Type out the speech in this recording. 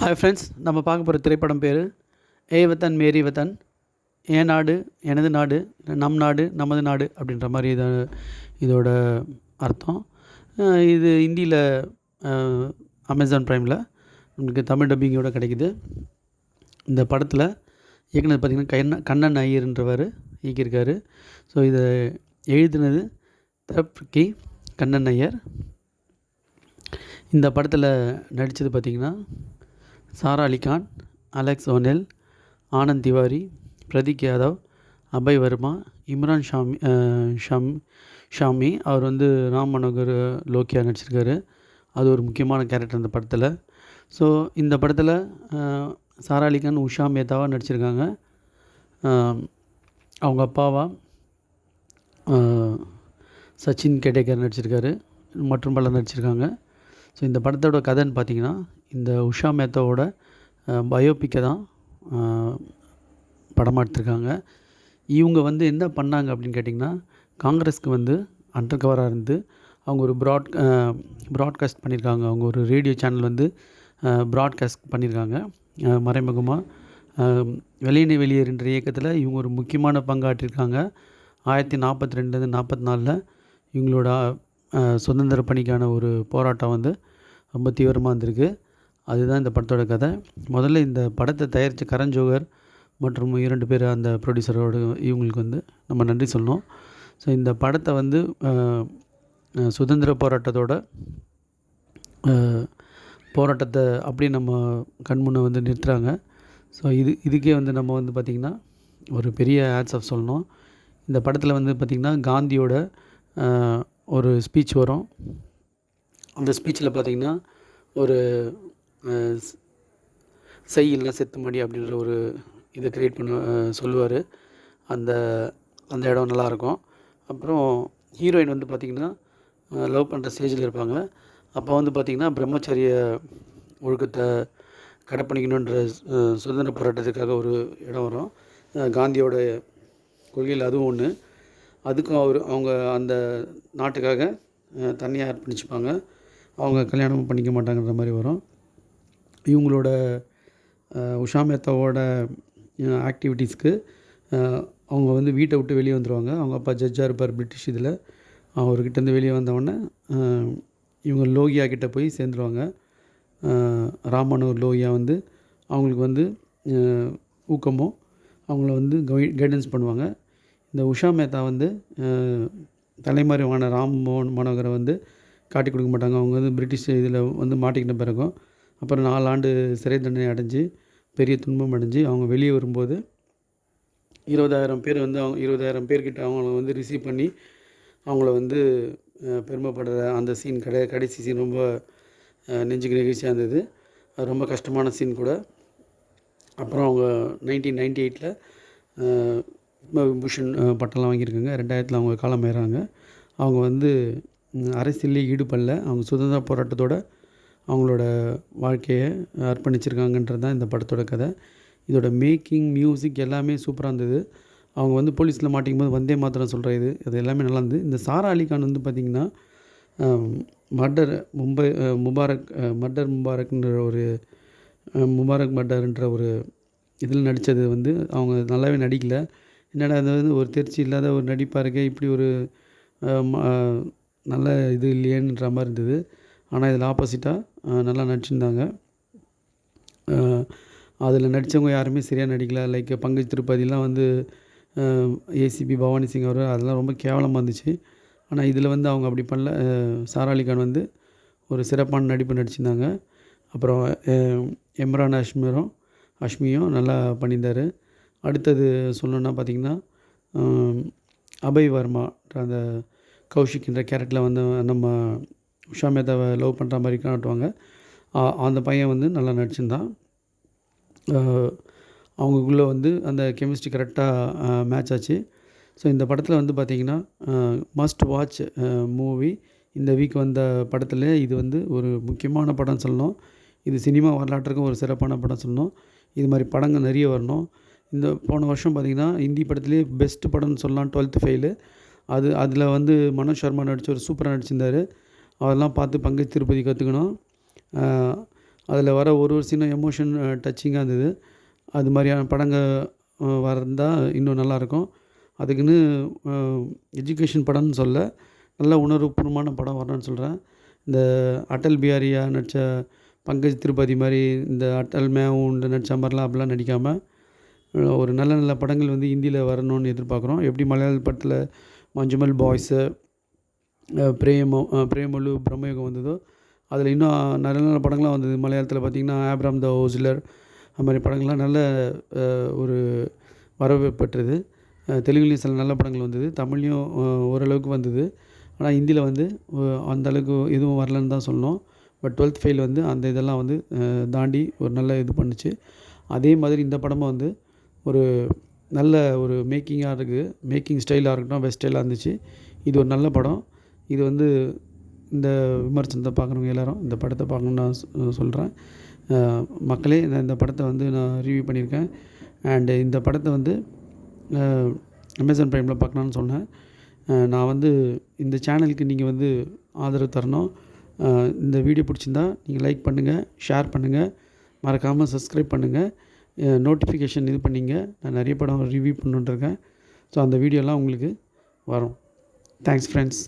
Hi friends நம்ம பார்க்க போகிற திரைப்படம் பேர் ஏ வத்தன் மேரி வத்தன் என் நாடு? எனது நாடு? நம் நாடு? நமது நாடு? அப்படின்ற மாதிரி இதை இதோட அர்த்தம். இது ஹிந்தியில் அமேசான் ப்ரைமில் நம்மளுக்கு தமிழ் டப்பிங்கோட கிடைக்குது. இந்த படத்தில் இயக்குனர் பார்த்திங்கன்னா கண்ண கண்ணன் ஐயர்ன்றவர் இயக்கியிருக்காரு. ஸோ இதை எழுதினது தப்கி கண்ணன் ஐயர். இந்த படத்தில் நடித்தது பார்த்திங்கன்னா சாரா அலிகான் அலெக்ஸ் ஓனெல் ஆனந்த் திவாரி பிரதீக் யாதவ் அபய் வர்மா இம்ரான் ஷாமி ஷம் ஷாம் ஷாமி. அவர் வந்து ராம் மனோகர் லோக்கியா நடிச்சிருக்காரு. அது ஒரு முக்கியமான கேரக்டர் அந்த படத்தில். ஸோ இந்த படத்தில் சாரா அலிகான் உஷா மேத்தாவாக நடிச்சிருக்காங்க. அவங்க அப்பாவா? சச்சின் கேடேக்கர் நடிச்சிருக்காரு. மற்றும் பலர் நடிச்சிருக்காங்க. ஸோ இந்த படத்தோட கதைன்னு பார்த்தீங்கன்னா இந்த உஷா மேத்தாவோட பயோபிக்கை தான் படம் படமாக எடுத்திருக்காங்க. இவங்க வந்து என்ன பண்ணாங்க அப்படின்னு கேட்டிங்கன்னா காங்கிரஸ்க்கு வந்து அண்டர் கவராக இருந்து அவங்க ஒரு ப்ராட் ப்ராட்காஸ்ட் பண்ணியிருக்காங்க அவங்க ஒரு ரேடியோ சேனல் வந்து ப்ராட்காஸ்ட் பண்ணியிருக்காங்க மறைமுகமாக வெளியினை வெளியேறுன்ற இயக்கத்தில் இவங்க ஒரு முக்கியமான பங்காற்றிருக்காங்க. ஆயிரத்தி நாற்பத்தி ரெண்டுலேருந்து நாற்பத்தி நாலில் இவங்களோட சுதந்திர பணிக்கான ஒரு போராட்டம் வந்து ரொம்ப தீவிரமாக இருந்திருக்கு. அதுதான் இந்த படத்தோட கதை. முதல்ல இந்த படத்தை தயாரித்த கரண் ஜோகர் மற்றும் இரண்டு பேர் அந்த ப்ரொடியூசரோட இவங்களுக்கு வந்து நம்ம நன்றி சொல்லணும். ஸோ இந்த படத்தை வந்து சுதந்திர போராட்டத்தோட போராட்டத்தை அப்படியே நம்ம கண்முன்னே வந்து நிறுத்துகிறாங்க ஸோ இது இதுக்கே வந்து நம்ம வந்து பார்த்திங்கன்னா ஒரு பெரிய ஆட்ஸ் ஆஃப் சொல்லணும். இந்த படத்தில் வந்து பார்த்திங்கன்னா காந்தியோட ஒரு ஸ்பீச் வரும். அந்த ஸ்பீச்சில் பார்த்திங்கன்னா ஒரு அஹ், செத்துமடி செத்து மடி அப்படின்ற ஒரு இதை க்ரியேட் பண்ண சொல்லுவார். அந்த அந்த இடம் நல்லாயிருக்கும். அப்புறம் ஹீரோயின் வந்து பார்த்திங்கன்னா லவ் பண்ணுற ஸ்டேஜில் இருப்பாங்க. அப்போ வந்து பார்த்திங்கன்னா பிரம்மச்சரிய ஒழுக்கத்தை கடைப்பிடிக்கணுன்ற சுதந்திர போராட்டத்துக்காக ஒரு இடம் வரும். காந்தியோட கொள்கையில் அதுவும் ஒன்று அதுக்கும் அவர் அவங்க அந்த நாட்டுக்காக தனியாக அர்ப்பணிச்சுப்பாங்க அவங்க கல்யாணமும் பண்ணிக்க மாட்டாங்கன்ற மாதிரி வரும். இவங்களோட உஷா மேத்தாவோட ஆக்டிவிட்டீஸ்க்கு அவங்க வந்து வீட்டை விட்டு வெளியே வந்துடுவாங்க அவங்க அப்பா ஜட்ஜாக இருப்பார் பிரிட்டிஷ் இதில். அவர்கிட்டேருந்து வெளியே வந்தவொடனே இவங்க லோகியா கிட்டே போய் சேர்ந்துருவாங்க. ராமானூர் லோகியா வந்து அவங்களுக்கு வந்து ஊக்கமோ அவங்கள வந்து கைடன்ஸ் பண்ணுவாங்க. இந்த உஷா மேத்தா வந்து தலைமறைவான ராம் மோகன் மனோகரை வந்து காட்டி கொடுக்க மாட்டாங்க. அவங்க வந்து பிரிட்டிஷ் இதில் வந்து மாட்டிக்கிட்ட பிறகும் அப்புறம் நாலு ஆண்டு சிறை தண்டனை அடைஞ்சு பெரிய துன்பம் அடைஞ்சு அவங்க வெளியே வரும்போது இருபதாயிரம் பேர் வந்து அவங்க இருபதாயிரம் பேர்கிட்ட அவங்கள வந்து ரிசீவ் பண்ணி அவங்கள வந்து பெருமைப்படுற அந்த சீன் கடை கடைசி சீன் ரொம்ப நெஞ்சுக்கு நெகிழ்ச்சியாக இருந்தது. அது ரொம்ப கஷ்டமான சீன் கூட. அப்புறம் அவங்க நைன்டீன் நைன்டி எயிட்டில் பத்மவிபூஷன் பட்டம்லாம் வாங்கியிருக்காங்க. ரெண்டாயிரத்தில் அவங்க காலமாயிறாங்க அவங்க வந்து அரசியல்லே ஈடுபடல. அவங்க சுதந்திர போராட்டத்தோட அவங்களோட வாழ்க்கையை அர்ப்பணிச்சிருக்காங்கன்றது தான் இந்த படத்தோட கதை. இதோட மேக்கிங் மியூசிக் எல்லாமே சூப்பராக இருந்தது. அவங்க வந்து போலீஸில் மாட்டிக்கும் போது வந்தே மாத்திரம் சொல்கிற இது. அது எல்லாமே நல்லா இருந்தது. இந்த சாரா அலிகான் வந்து பார்த்திங்கன்னா மர்டர் மும்பை முபாரக் மர்டர் முபாரக்ன்ற ஒரு முபாரக் மர்டர்ன்ற ஒரு இதில் நடித்தது வந்து அவங்க நல்லாவே நடிக்கலை. என்னடா அது வந்து ஒரு தேர்ச்சி இல்லாத ஒரு நடிப்பாக இருக்கே இப்படி ஒரு ம- நல்ல இது இல்லையேன்ற மாதிரி இருந்தது. ஆனால் இதில் ஆப்போசிட்டாக நல்லா நடிச்சிருந்தாங்க. அதில் நடித்தவங்க யாருமே சரியாக நடிக்கல. லைக் பங்கஜ் திருப்பதிலாம் வந்து ஏசிபி பவானி சிங் அவர் அதெல்லாம் ரொம்ப கேவலமாக இருந்துச்சு. ஆனால் இதில் வந்து அவங்க அப்படி பண்ணல. சாரா அலி கான் வந்து ஒரு சிறப்பான நடிப்பு நடிச்சிருந்தாங்க. அப்புறம் எம்ரான் இம்ரான் அஷ்மரும் அஷ்மியும் நல்லா பண்ணியிருந்தார். அடுத்தது சொல்லணுன்னா பார்த்திங்கன்னா அபய் வர்மா அந்த கௌஷிக்ன்ற கேரக்டரில் வந்து நம்ம உஷா மேதாவை லவ் பண்ணுற மாதிரி காட்டுவாங்க. அந்த பையன் வந்து நல்லா நடிச்சிருந்தான். அவங்களுக்குள்ளே வந்து அந்த கெமிஸ்ட்ரி கரெக்டாக மேட்ச் ஆச்சு. ஸோ இந்த படத்தில் வந்து பார்த்திங்கன்னா மஸ்ட் வாட்ச் மூவி இந்த வீக் வந்த படத்தில் இது வந்து ஒரு முக்கியமான படம் சொல்லணும். இது சினிமா வரலாற்றுக்கும் ஒரு சிறப்பான படம் சொல்லணும். இது மாதிரி படங்கள் நிறைய வரணும். இந்த போன வருஷம் பார்த்திங்கன்னா ஹிந்தி படத்துலேயே பெஸ்ட் படம்னு சொல்லலாம் டுவெல்த்து ஃபெயிலு அது அதில் வந்து மனோஜ் சர்மா நடித்து ஒரு சூப்பராக நடிச்சிருந்தார். அதெல்லாம் பார்த்து பங்கஜ் திருப்பதி கற்றுக்கணும். அதில் வர ஒரு ஒரு சின்ன எமோஷன் டச்சிங்காக இருந்தது. அது மாதிரியான படங்கள் வந்தால் இன்னும் நல்லாயிருக்கும். அதுக்குன்னு எஜுகேஷன் படம்னு சொல்ல நல்ல உணர்வுபூர்வமான படம் வரணும்னு சொல்கிறேன் இந்த அட்டல் பிஹாரியா நடித்த பங்கஜ் திருப்பதி மாதிரி இந்த அட்டல் மேவும் நடித்த மாதிரிலாம் அப்படிலாம் நடிக்காமல் ஒரு நல்ல நல்ல படங்கள் வந்து ஹிந்தியில் வரணும்னு எதிர்பார்க்குறோம். எப்படி மலையாள படத்தில் மஞ்சுமல் பாய்ஸு பிரேமம் பிரேமலு பிரம்மயுகம் வந்ததோ அதில் இன்னும் நல்ல நல்ல படங்கள்லாம் வந்தது. மலையாளத்தில் பார்த்திங்கன்னா ஆப்ராம் த ஹோஸ்லர் அது மாதிரி படங்கள்லாம் நல்ல ஒரு வரவேற்பு பெற்றது. தெலுங்குலேயும் சில நல்ல படங்கள் வந்தது. தமிழ்லேயும் ஓரளவுக்கு வந்தது. ஆனால் ஹிந்தியில் வந்து அந்தளவுக்கு எதுவும் வரலன்னு தான் சொல்லணும். பட் டுவெல்த் ஃபெயில் வந்து அந்த இதெல்லாம் வந்து தாண்டி ஒரு நல்ல இது பண்ணுச்சு. அதே மாதிரி இந்த படமும் வந்து ஒரு நல்ல ஒரு மேக்கிங்காக இருக்குது. மேக்கிங் ஸ்டைலாக இருக்கட்டும் பெஸ்ட் ஸ்டைலாக இருந்துச்சு. இது ஒரு நல்ல படம். இது வந்து இந்த விமர்சனத்தை பார்க்குறவங்க எல்லோரும் இந்த படத்தை பார்க்கணுன்னு நான் சொல்கிறேன் மக்களே நான் இந்த படத்தை வந்து நான் ரிவ்யூ பண்ணியிருக்கேன். அண்டு இந்த படத்தை வந்து அமேசான் ப்ரைமில் பார்க்கணுன்னு சொன்னேன். நான் வந்து இந்த சேனலுக்கு நீங்கள் வந்து ஆதரவு தரணும். இந்த வீடியோ பிடிச்சிருந்தா நீங்கள் லைக் பண்ணுங்கள் ஷேர் பண்ணுங்கள் மறக்காமல் சப்ஸ்கிரைப் பண்ணுங்கள் நோட்டிஃபிகேஷன் இது பண்ணிங்க. நான் நிறைய படம் ரிவ்யூ பண்ணுன்ட்ருக்கேன் ஸோ அந்த வீடியோலாம் உங்களுக்கு வரும். Thanks friends